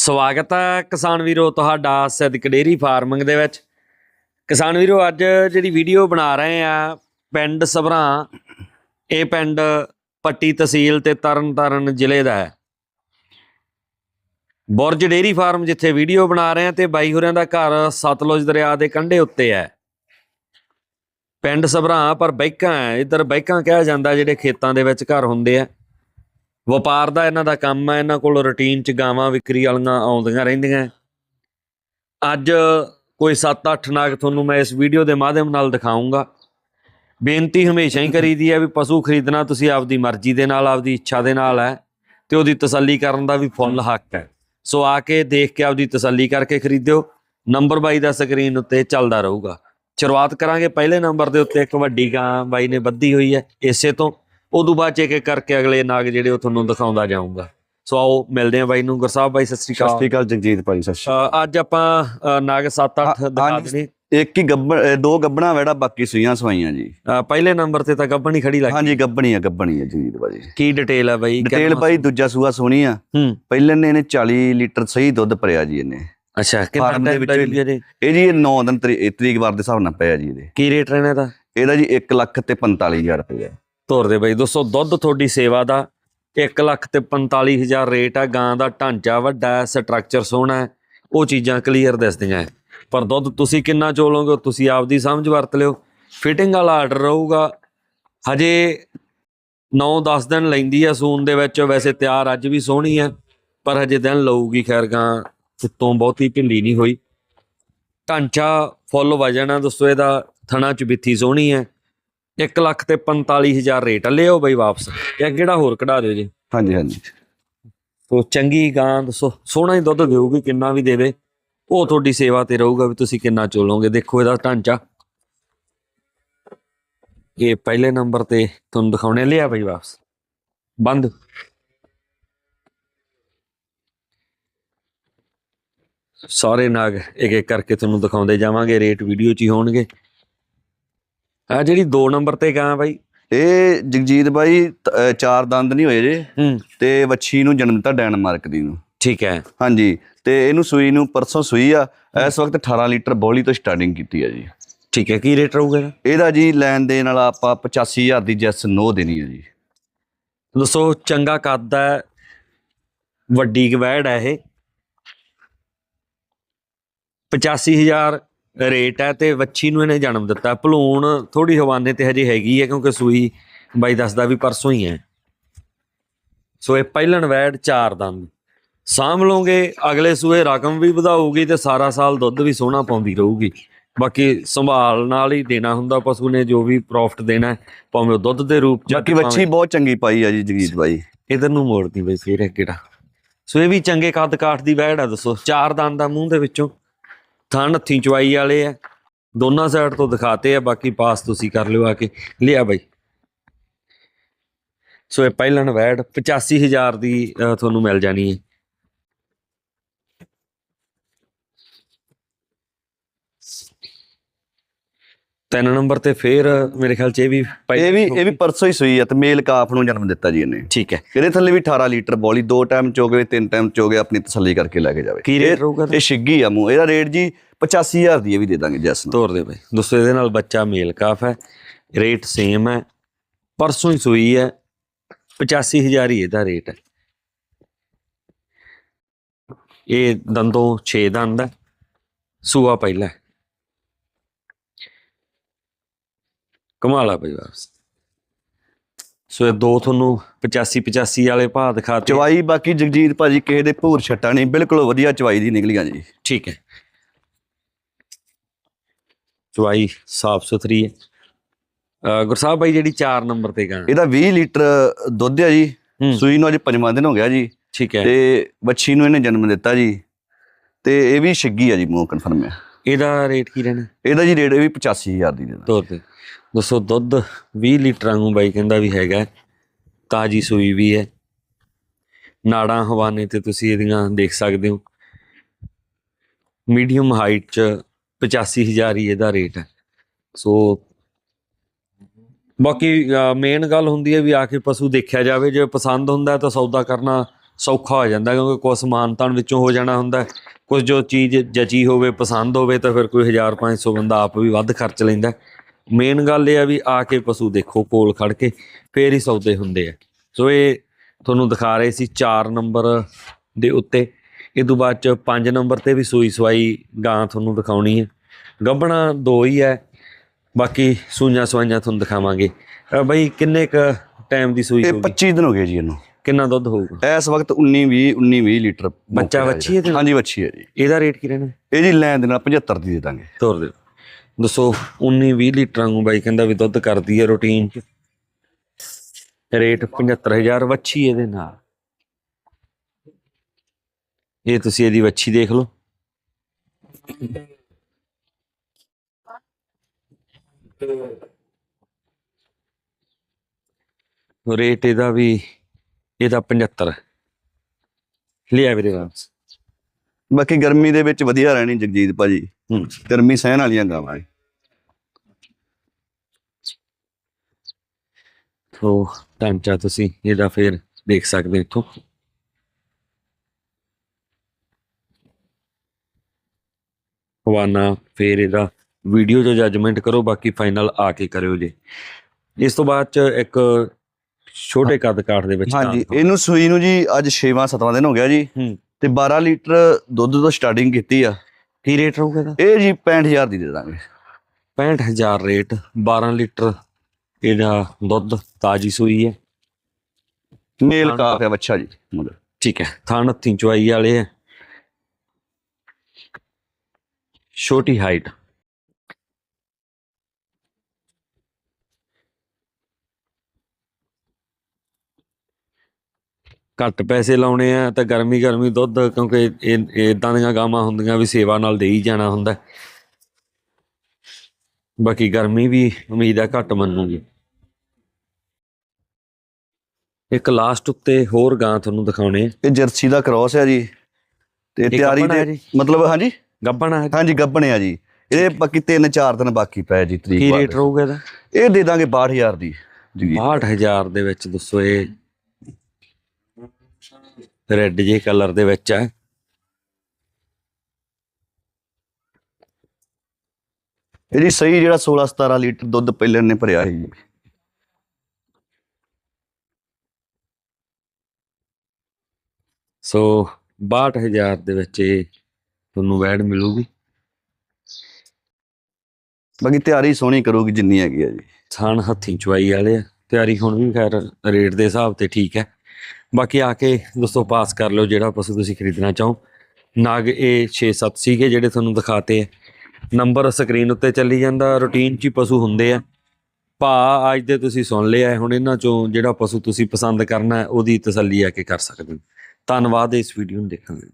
ਸਵਾਗਤ ਹੈ ਕਿਸਾਨ ਵੀਰੋ ਤੁਹਾਡਾ ਸਿੱਧਕ ਡੇਰੀ ਫਾਰਮਿੰਗ ਦੇ ਵਿੱਚ। ਕਿਸਾਨ ਵੀਰੋ, ਅੱਜ ਜਿਹੜੀ ਵੀਡੀਓ ਬਣਾ ਰਹੇ ਆ ਪਿੰਡ ਸਭਰਾਂ, ਇਹ ਪਿੰਡ ਪੱਟੀ ਤਹਿਸੀਲ ਤੇ ਤਰਨਤਾਰਨ ਜ਼ਿਲ੍ਹੇ ਦਾ ਹੈ। ਬੁਰਜ ਡੇਰੀ ਫਾਰਮ ਜਿੱਥੇ ਵੀਡੀਓ ਬਣਾ ਰਹੇ ਆ ਤੇ ਬਾਈ ਹੋਰਿਆਂ ਦਾ ਘਰ ਸਤਲੁਜ ਦਰਿਆ ਦੇ ਕੰਢੇ ਉੱਤੇ ਹੈ। ਪਿੰਡ ਸਭਰਾਂ ਪਰ ਬੈਕਾਂ ਹੈ ਇੱਧਰ ਬੈਕਾਂ ਕਿਹਾ ਜਾਂਦਾ ਜਿਹੜੇ ਖੇਤਾਂ ਦੇ ਵਿੱਚ ਘਰ ਹੁੰਦੇ ਆ। ਵਪਾਰ ਦਾ ਇਹਨਾਂ ਦਾ ਕੰਮ ਹੈ ਇਹਨਾਂ ਕੋਲ ਰੁਟੀਨ ਚ ਗਾਵਾਂ ਵਿਕਰੀ ਵਾਲੀਆਂ ਆਉਂਦੀਆਂ ਰਹਿੰਦੀਆਂ। ਅੱਜ ਕੋਈ 7-8 ਨਾਗ ਤੁਹਾਨੂੰ ਮੈਂ ਇਸ ਵੀਡੀਓ ਦੇ ਮਾਧਿਅਮ ਨਾਲ ਦਿਖਾਉਂਗਾ ਬੇਨਤੀ ਹਮੇਸ਼ਾ ਹੀ ਕਰੀਦੀ ਹੈ ਵੀ ਪਸ਼ੂ ਖਰੀਦਣਾ ਤੁਸੀਂ ਆਪਦੀ ਮਰਜ਼ੀ ਦੇ ਨਾਲ, ਆਪਦੀ ਇੱਛਾ ਦੇ ਨਾਲ ਹੈ ਤੇ ਉਹਦੀ ਤਸੱਲੀ ਕਰਨ ਦਾ ਵੀ ਫੁੱਲ ਹੱਕ ਹੈ। ਸੋ ਆ ਕੇ ਦੇਖ ਕੇ ਆਪਦੀ ਤਸੱਲੀ ਕਰਕੇ ਖਰੀਦਿਓ। ਨੰਬਰ ਬਾਈ ਦਾ ਸਕਰੀਨ ਉੱਤੇ ਚੱਲਦਾ ਰਹੂਗਾ। ਸ਼ੁਰੂਆਤ ਕਰਾਂਗੇ ਪਹਿਲੇ ਨੰਬਰ ਦੇ ਉੱਤੇ, ਇੱਕ ਵੱਡੀ ਗਾਂ ਬਾਈ ਨੇ ਬੱਧੀ ਹੋਈ ਹੈ, ਇਸੇ ਤੋਂ ਉਦੋਂ ਬਾਅਦ ਚ ਇੱਕ ਇੱਕ ਕਰਕੇ ਅਗਲੇ ਨਾਗ ਜਿਹੜੇ ਉਹ ਤੁਹਾਨੂੰ ਦਿਖਾਉਂਦਾ ਜਾਊਂਗਾ। ਸੋ ਆਓ ਮਿਲਦੇ ਹਾਂ ਬਾਈ ਨੂੰ। ਗੁਰਸਾਹਿਬ ਬਾਈ ਸਤਿ ਸ਼੍ਰੀ ਸਤਿ ਅਕਾਲ ਸ਼੍ਰੀ ਅਕਾਲ ਜਗਜੀਤ ਭਾਈ ਸਤਿ ਸ਼੍ਰੀ ਅ, ਅੱਜ ਆਪਾਂ ਅ, ਨਾਗ 7-8 ਹਾਂ, ਦਿਖਾ ਹਾਂਜੀ। ਦੇਣੇ। ਅਕਾਲ ਇੱਕ ਹੀ ਗੱਬਣ ਦੋ ਗੱਬਣਾ ਵੜਾ ਬਾਕੀ ਸੂਈਆਂ ਸਵਾਈਆਂ ਜੀ। ਅ, ਪਹਿਲੇ ਨੰਬਰ ਤੇ ਤਾਂ ਗੱਭਣੀ ਖੜੀ ਲੱਗੀ ਹਾਂਜੀ ਗੱਬਣੀ ਆ ਗੱਬਣੀ ਆ ਜਗਜੀਤ ਭਾਜੀ ਕੀ ਡਿਟੇਲ ਹੈ ਬਾਈ? ਡਿਟੇਲ ਭਾਈ ਦੂਜਾ ਸੂਆ ਸੋਹਣੀ ਆ। ਹੂੰ। ਪਹਿਲੇ ਨੇ ਇਹਨੇ 40 ਲੀਟਰ ਸਹੀ ਦੁੱਧ ਭਰਿਆ ਜੀ ਇਹਨੇ। ਅੱਛਾ ਕਿੰਨਾ ਫਾਰਮ ਦੇ ਟਾਈਮ ਵਿੱਚ ਦਾ ਵੀ- ਜੀ ਇਹ ਜੀ 9 ਦਿਨ ਤਰੀ- ਤਰੀਕ ਵਾਰ ਦੇ ਹਿਸਾਬ ਨਾਲ ਪਿਆ ਜੀ ਇਹਦੇ। ਕੀ ਰੇਟ ਰਹਿਣਾ ਦਾ ਇਹਦਾ ਜੀ 1 ਲੱਖ ਤੇ 45000 ਰੁਪਏ। ਤੋਰ ਦੇ ਬਾਈ ਦੋਸਤੋ, ਦੁੱਧ ਤੁਹਾਡੀ ਸੇਵਾ ਦਾ 1 ਲੱਖ ਤੇ 45000 ਰੇਟ ਹੈ ਗਾਂ ਦਾ ਢਾਂਚਾ ਵੱਡਾ ਹੈ ਸਟਰਕਚਰ ਸੋਹਣਾ ਹੈ, ਉਹ ਚੀਜ਼ਾਂ ਕਲੀਅਰ ਦੱਸਦੀਆਂ ਹੈ। ਪਰ ਦੁੱਧ ਤੁਸੀਂ ਕਿੰਨਾ ਚੋਲੋਗੇ, ਤੁਸੀਂ ਆਪਦੀ ਸਮਝ ਵਰਤ ਲਿਓ। ਫਿਟਿੰਗ ਵਾਲਾ ਆਰਡਰ ਰਹੂਗਾ। ਹਜੇ 9-10 ਦਿਨ ਲੈਂਦੀ ਹੈ ਸੂਨ ਦੇ ਵਿੱਚ, ਵੈਸੇ ਤਿਆਰ ਅੱਜ ਵੀ ਸੋਹਣੀ ਹੈ, ਪਰ ਹਜੇ ਦਿਨ ਲਊਗੀ, ਖੈਰ ਗਾਂ ਉੱਤੋਂ ਬਹੁਤੀ ਢਿੱਲੀ ਨਹੀਂ ਹੋਈ। ਢਾਂਚਾ ਫੁੱਲ ਵਜਣਾ ਦੋਸਤੋ, ਇਹਦਾ ਥਣਾ ਚ ਬਿੱਥੀ ਸੋਹਣੀ ਹੈ। 1 ਲੱਖ ਤੇ 45000 ਰੇਟ ਲਿਓ ਬਈ ਵਾਪਸ। ਇਹ ਕਿਹੜਾ ਹੋਰ ਕਢਾ ਦਿਓ ਜੀ। ਹਾਂਜੀ ਹਾਂਜੀ। ਤੋ ਚੰਗੀ ਗਾਂ ਦੱਸੋ। ਸੋਹਣਾ ਹੀ ਦੁੱਧ ਦੇਊਗੀ ਕਿੰਨਾ ਵੀ ਦੇਵੇ। ਉਹ ਤੁਹਾਡੀ ਸੇਵਾ ਤੇ ਰਹੂਗਾ ਵੀ ਤੁਸੀਂ ਕਿੰਨਾ ਚੋਲੋਗੇ। ਦੇਖੋ ਇਹਦਾ ਢਾਂਚਾ। ਇਹ ਪਹਿਲੇ ਨੰਬਰ ਤੇ ਤੁਹਾਨੂੰ ਦਿਖਾਉਣੇ ਲਿਆ ਬਈ ਵਾਪਸ। ਬੰਦ। ਸਾਰੇ ਨਾਗ ਇੱਕ ਇੱਕ ਕਰਕੇ ਤੁਹਾਨੂੰ ਦਿਖਾਉਂਦੇ ਜਾਵਾਂਗੇ। ਰੇਟ ਵੀਡੀਓ 'ਚ ਹੀ ਹੋਣਗੇ। ਆ ਜਿਹੜੀ 2 ਨੰਬਰ ਤੇ ਗਾਂ ਬਾਈ? ਇਹ ਜਗਜੀਤ ਅਹ ਚਾਰ ਦੰਦ ਨਹੀਂ ਹੋਏ ਜੇ। ਹੂੰ। ਤੇ ਵੱਛੀ ਨੂੰ ਜਨਮ ਦਿੱਤਾ ਡੈਨਮਾਰਕ ਦੀ ਨੂੰ। ਠੀਕ ਹੈ। ਹਾਂਜੀ। ਤੇ ਇਹਨੂੰ ਸੂਈ ਨੂੰ ਪਰਸੋਂ ਸੂਈ ਆ। ਇਸ ਵਕਤ 18 ਲੀਟਰ ਬੋਲੀ ਤੋਂ ਸਟਾਰਟਿੰਗ ਕੀਤੀ ਆ ਜੀ। ਠੀਕ ਹੈ। ਕੀ ਰੇਟ ਰਹੂਗਾ ਇਹਦਾ? ਇਹਦਾ ਜੀ ਲੈਣ ਦੇਣ ਵਾਲਾ ਆਪਾਂ 85000 ਦੀ ਜੈਸ ਨੋ ਦੇਣੀ ਹੈ ਜੀ। ਦੋਸਤੋ ਚੰਗਾ ਕੱਦ ਹੈ ਵੱਡੀ ਗਵੈੜ ਹੈ ਇਹ। 85000 ਰੇਟ ਹੈ ਤੇ ਵੱਛੀ ਨੂੰ ਇਹਨੇ ਜਨਮ ਦਿੱਤਾ। ਭਲੂਣ ਥੋੜੀ ਹਵਾਨੇ ਤੇ ਹਜੇ ਹੈਗੀ ਹੈ ਕਿਉਂਕਿ ਸੂਈ ਬਾਈ ਦੱਸਦਾ ਵੀ ਪਰਸੋਂ ਹੀ ਹੈ। ਸੋ ਇਹ ਪਹਿਲਣ ਵੈੜ ਚਾਰ ਦੰਦ। ਸਾਂਭ ਲਓਗੇ ਅਗਲੇ ਸੂਏ ਰਕਮ ਵੀ ਵਧਾਊਗੀ ਤੇ ਸਾਰਾ ਸਾਲ ਦੁੱਧ ਵੀ ਸੋਹਣਾ ਪਾਉਂਦੀ ਰਹੂਗੀ। ਬਾਕੀ ਸੰਭਾਲ ਨਾਲ ਹੀ ਦੇਣਾ ਹੁੰਦਾ ਪਸ਼ੂ ਨੇ ਜੋ ਵੀ ਪ੍ਰੋਫਿਟ ਦੇਣਾ ਭਾਵੇਂ ਉਹ ਦੁੱਧ ਦੇ ਰੂਪ ਚ ਬਾਕੀ ਵੱਛੀ ਬਹੁਤ ਚੰਗੀ ਪਾਈ ਆ ਜੀ ਜਗਜੀਤ ਭਾਈ ਇਧਰ ਨੂੰ ਮੋੜਦੀ ਬਈ ਫੇਰ ਇਹ ਕਿਹੜਾ ਸੋ ਇਹ ਵੀ ਚੰਗੇ ਕੱਦ ਕਾਠ ਦੀ ਵਹਿੜ ਆ ਦੱਸੋ। ਚਾਰ ਦੰਦ ਦਾ ਮੂੰਹ ਦੇ ਵਿੱਚੋਂ। ਥਣ ਹੱਥੀ ਚਵਾਈ ਵਾਲੇ ਆ। ਦੋਨਾਂ ਸਾਈਡ ਤੋਂ ਦਿਖਾਤੇ ਆ, ਬਾਕੀ ਪਾਸ ਤੁਸੀਂ ਕਰ ਲਿਓ ਆ ਕੇ। ਲਿਆ ਬਾਈ। ਸੋ ਇਹ ਪਹਿਲਣ ਵਹਿੜ 85000 ਦੀ ਤੁਹਾਨੂੰ ਮਿਲ ਜਾਣੀ ਹੈ। ਤਿੰਨ ਨੰਬਰ ਤੇ ਫੇਰ ਮੇਰੇ ਖਿਆਲ ਚ ਇਹ ਵੀ ਇਹ ਵੀ ਇਹ ਵੀ ਪਰਸੋਂ ਹੀ ਸੂਈ ਆ ਤੇ ਮੇਲ ਕਾਫ ਨੂੰ ਜਨਮ ਦਿੱਤਾ ਜੀ ਇਹਨੇ। ਠੀਕ ਹੈ। ਇਹਦੇ ਥੱਲੇ ਵੀ 18 ਲੀਟਰ ਬੋਲੀ ਦੋ ਟਾਈਮ ਚੋਗੇ ਤਿੰਨ ਟਾਈਮ ਚੋਗੇ ਆਪਣੀ ਤਸੱਲੀ ਕਰਕੇ ਲੈ ਕੇ ਜਾਵੇ। ਕੀ ਰੇਟ ਰਹੂਗਾ? ਇਹ ਛਿੱਗੀ ਆ ਮੂੰਹ। ਇਹਦਾ ਰੇਟ ਜੀ 85000 ਦੀ ਇਹ ਵੀ ਦੇ ਦਾਂਗੇ ਜੈਸ ਨੂੰ। ਤੋਰ ਦੇ ਬਈ। ਦੋਸਤੋ ਇਹਦੇ ਨਾਲ ਬੱਚਾ ਮੇਲ ਕਾਫ ਹੈ। ਰੇਟ ਸੇਮ ਹੈ। ਪਰਸੋਂ ਹੀ ਸੂਈ ਹੈ। 85000 ਹੀ ਇਹਦਾ ਰੇਟ ਹੈ। ਇਹ ਦੰਦੋਂ 6 ਦੰਦ ਹੈ। ਸੂਆ ਪਹਿਲਾ ਹੈ। ਕਮਾਲ ਆ ਬਈ ਵਾਪਸ। ਸੋ ਇਹ ਦੋ ਤੁਹਾਨੂੰ 85 85 ਵਾਲੇ ਭਾਅ ਦਿਖਾਤੇ ਚਵਾਈ ਬਾਕੀ ਜਗਜੀਤ ਭਾਜੀ ਕਿਸੇ ਦੇ ਭੂਰ ਛੱਟਾ ਨਹੀਂ। ਬਿਲਕੁਲ ਵਧੀਆ ਚਵਾਈ ਦੀ ਨਿਕਲੀਆਂ ਜੀ। ਠੀਕ ਹੈ। ਚੁਆਈ ਸਾਫ਼ ਸੁਥਰੀ ਹੈ। ਗੁਰਸਾਹਿਬ ਭਾਈ ਜਿਹੜੀ 4 ਨੰਬਰ ਤੇ ਗਾਂ ਇਹਦਾ 20 ਲੀਟਰ ਦੁੱਧ ਆ ਜੀ। ਹੂੰ। ਸੂਈ ਨੂੰ ਅੱਜ ਪੰਜਵਾਂ ਦਿਨ ਹੋ ਗਿਆ ਜੀ। ਠੀਕ ਹੈ। ਤੇ ਵੱਛੀ ਨੂੰ ਇਹਨੇ ਜਨਮ ਦਿੱਤਾ ਜੀ। ਤੇ ਇਹ ਵੀ ਛਿੱਗੀ ਆ ਜੀ ਮੂੰਹ ਕਨਫਰਮ ਹੈ ਇਹਦਾ ਰੇਟ ਕੀ ਰਹਿਣਾ? ਇਹਦਾ ਜੀ ਰੇਟ ਇਹ ਵੀ 85000 ਦੀ ਦੇਣਾ। ਤੌਰ ਤੇ ਦੱਸੋ, ਦੁੱਧ 20 ਲੀਟਰਾਂ ਨੂੰ ਬਾਈ ਕਹਿੰਦਾ ਵੀ ਹੈਗਾ ਤਾਜੀ ਸੂਈ ਵੀ ਹੈ। ਨਾੜਾਂ, ਹਵਾਨੇ ਤੇ ਤੁਸੀਂ ਇਹਦੀਆਂ ਦੇਖ ਸਕਦੇ ਹੋ। ਮੀਡੀਅਮ ਹਾਈਟ ਚ 85000 ਹੀ ਇਹਦਾ ਰੇਟ ਹੈ। ਸੋ ਬਾਕੀ ਮੇਨ ਗੱਲ ਹੁੰਦੀ ਹੈ ਵੀ ਆ ਕੇ ਪਸ਼ੂ ਦੇਖਿਆ ਜਾਵੇ, ਜੇ ਪਸੰਦ ਹੁੰਦਾ ਤਾਂ ਸੌਦਾ ਕਰਨਾ ਸੌਖਾ ਹੋ ਜਾਂਦਾ, ਕਿਉਂਕਿ ਕੁਝ ਸਮਾਨ ਵਿੱਚੋਂ ਹੋ ਜਾਣਾ ਹੁੰਦਾ ਕੁਝ ਜੋ ਚੀਜ਼ ਜਚੀ ਹੋਵੇ, ਪਸੰਦ ਹੋਵੇ ਤਾਂ ਫਿਰ ਕੋਈ 1500 ਬੰਦਾ ਆਪ ਵੀ ਵੱਧ ਖਰਚ ਲੈਂਦਾ ਮੇਨ ਗੱਲ ਇਹ ਆ ਵੀ ਆ ਕੇ ਪਸ਼ੂ ਦੇਖੋ ਕੋਲ ਖੜ ਕੇ ਫੇਰ ਹੀ ਸੌਦੇ ਹੁੰਦੇ ਆ। ਸੋ ਇਹ ਤੁਹਾਨੂੰ ਦਿਖਾ ਰਹੇ ਸੀ 4 ਨੰਬਰ ਦੇ ਉੱਤੇ। ਇਹ ਤੋਂ ਬਾਅਦ ਚ 5 ਨੰਬਰ ਤੇ ਵੀ ਸੂਈ ਸਵਾਈ ਗਾਂ ਤੁਹਾਨੂੰ ਦਿਖਾਉਣੀ ਹੈ ਗੱਬਣਾ ਦੋ ਹੀ ਹੈ ਬਾਕੀ ਸੂਈਆਂ ਸਵਾਈਆਂ ਤੁਹਾਨੂੰ ਦਿਖਾਵਾਂਗੇ। ਬਈ ਕਿੰਨੇ ਕ ਟਾਈਮ ਦੀ ਸੂਈ ਇਹ ਹੋਊਗੀ? 25 ਦਿਨ ਹੋ ਗਏ ਜੀ ਇਹਨੂੰ। ਕਿੰਨਾ ਦੁੱਧ ਹੋਊਗਾ? ਇਸ ਵਕਤ 19 20 19 20 ਲੀਟਰ ਬੱਚਾ ਵੱਛੀ ਹੈ ਹਾਂਜੀ ਵੱਛੀ ਹੈ ਜੀ। ਇਹਦਾ ਰੇਟ ਕੀ ਰਹਿਣਾ? ਇਹ ਜੀ ਲੈਣ ਦੇ ਨਾਲ 75 ਦੀ ਦੇ ਦਾਂਗੇ। ਤੋਰ ਦਿਓ। ਦੱਸੋ 19 20 ਲੀਟਰਾਂ ਨੂੰ ਬਾਈ ਕਹਿੰਦਾ ਵੀ ਦੁੱਧ ਕਰਦੀ ਹੈ ਰੂਟੀਨ। ਚ ਰੇਟ 75000 ਵੱਛੀ ਇਹਦੇ ਨਾਲ। ਇਹ ਤੁਸੀਂ ਇਹਦੀ ਵੱਛੀ ਦੇਖ ਲਓ। ਰੇਟ ਇਹਦਾ ਵੀ ਇਹਦਾ 75 ਲਿਆ ਵੀਰੇ ਵਾਪਸ। ਬਾਕੀ ਗਰਮੀ ਦੇ ਵਿੱਚ ਵਧੀਆ ਰਹਿਣੀ ਜਗਜੀਤ ਭਾਜੀ। ਹੂੰ। ਗਰਮੀ ਸਹਿਣ ਵਾਲੀਆਂ ਗਾਵਾਂ ਇਹ। ਸੋ ਢਾਂਚਾ ਤੁਸੀਂ ਇਹਦਾ ਫੇਰ ਦੇਖ ਸਕਦੇ ਇੱਥੋਂ। ਹਵਾਨਾ ਫੇਰ ਇਹਦਾ ਵੀਡੀਓ 'ਚ ਜੱਜਮੈਂਟ ਕਰੋ ਬਾਕੀ ਫਾਈਨਲ ਆ ਕੇ ਕਰਿਓ ਜੀ। ਇਸ ਤੋਂ ਬਾਅਦ ਚ ਇੱਕ ਛੋਟੇ ਕੱਦ ਕਾਠ ਦੇ ਵਿੱਚ ਹਾਂਜੀ ਇਹਨੂੰ ਸੂਈ ਨੂੰ ਜੀ ਅੱਜ 6ਵਾਂ 7ਵਾਂ ਦਿਨ ਹੋ ਗਿਆ ਜੀ। ਤੇ 12 ਲੀਟਰ ਦੁੱਧ ਤੋਂ ਸਟਾਰਟਿੰਗ ਕੀਤੀ ਆ। ਕੀ ਰੇਟ ਰਹੂਗਾ ਇਹਦਾ? ਇਹ ਜੀ 65000 ਦੀ ਦੇ ਦਾਂਗੇ। 65000 ਰੇਟ 12 ਲੀਟਰ ਇਹਦਾ ਦੁੱਧ ਤਾਜੀ ਸੂਈ ਹੈ। ਮੇਲ ਕਾਫ ਹੈ ਬੱਚਾ ਜੀ ਮਗਰ। ਠੀਕ ਹੈ ਥਣ ਹੱਥੀਂ ਚੁਆਈ ਵਾਲੇ ਹੈ। ਛੋਟੀ ਹਾਈਟ। ਘੱਟ ਪੈਸੇ ਲਾਉਣੇ ਆ ਤਾਂ ਗਰਮੀ ਗਰਮੀ ਦੁੱਧ ਕਿਉਂਕਿ ਇਹ ਇਦਾਂ ਦੀਆਂ ਗਾਵਾਂ ਹੁੰਦੀਆਂ ਵੀ ਸੇਵਾ ਨਾਲ ਦੇਈ ਜਾਣਾ ਹੁੰਦਾ। ਬਾਕੀ ਗਰਮੀ ਵੀ ਉਮੀਦ ਹੈ ਘੱਟ ਮੰਨੂਗੀ। ਇੱਕ ਲਾਸਟ ਉੱਤੇ ਹੋਰ ਗਾਂ ਤੁਹਾਨੂੰ ਦਿਖਾਉਣੇ ਆ। ਇਹ ਜਰਸੀ ਦਾ ਕ੍ਰਾਸ ਹੈ ਜੀ। ਤੇ ਤਿਆਰੀ ਗੱਭਣ ਜੀ? ਮਤਲਬ ਹਾਂਜੀ? ਗੱਬਣ ਹੈ। ਹਾਂਜੀ ਗੱਬਣ ਆ ਜੀ। ਇਹਦੇ ਬਾਕੀ 3-4 ਦਿਨ ਬਾਕੀ ਪਏ ਜੀ ਤਰੀਕ ਕੀ ਬਾਅਦ। ਰੇਟ ਰਹੂਗਾ ਇਹਦਾ? ਇਹ ਦੇ ਦਾਂਗੇ 62000 ਦੀ ਜੀ। 62000 ਦੇ ਵਿੱਚ ਦੱਸੋ ਇਹ। ਰੈੱਡ ਜੇ ਕਲਰ ਦੇ ਵਿੱਚ ਹੈ। ਇਹ ਜੀ ਸਹੀ ਜਿਹੜਾ 16-17 ਲੀਟਰ ਦੁੱਧ ਪਹਿਲੇ ਨੇ ਭਰਿਆ ਸੀ। ਸੋ 62000 ਦੇ ਵਿੱਚ ਇਹ ਤੁਹਾਨੂੰ ਵੈਡ ਮਿਲੂਗੀ। ਬਾਕੀ ਤਿਆਰੀ ਸੋਹਣੀ ਕਰੂਗੀ ਜਿੰਨੀ ਹੈਗੀ ਹੈ ਜੀ। ਥਣ ਹੱਥੀਂ ਚੁਆਈ ਵਾਲੇ ਆ। ਤਿਆਰੀ ਹੁਣ ਵੀ ਖੈਰ ਰੇਟ ਦੇ ਹਿਸਾਬ ਤੇ ਠੀਕ ਹੈ। ਬਾਕੀ ਆ ਕੇ ਦੋਸਤੋ ਪਾਸ ਕਰ ਲਿਓ ਜਿਹੜਾ ਪਸ਼ੂ ਤੁਸੀਂ ਖਰੀਦਣਾ ਚਾਹੋ। ਨਗ ਇਹ 6-7 ਸੀਗੇ ਜਿਹੜੇ ਤੁਹਾਨੂੰ ਦਿਖਾਤੇ ਆ। ਨੰਬਰ ਸਕਰੀਨ ਉੱਤੇ ਚੱਲੀ ਜਾਂਦਾ, ਰੂਟੀਨ 'ਚ ਹੀ ਪਸ਼ੂ ਹੁੰਦੇ ਆ। ਭਾ ਅੱਜ ਦੇ ਤੁਸੀਂ ਸੁਣ ਲਿਆ ਹੁਣ ਇਹਨਾਂ ਚੋਂ ਜਿਹੜਾ ਪਸ਼ੂ ਤੁਸੀਂ ਪਸੰਦ ਕਰਨਾ ਉਹਦੀ ਤਸੱਲੀ ਆ ਕੇ ਕਰ ਸਕਦੇ ਹੋ। ਧੰਨਵਾਦ ਇਸ ਵੀਡੀਓ ਨੂੰ ਦੇਖਣ ਲਈ।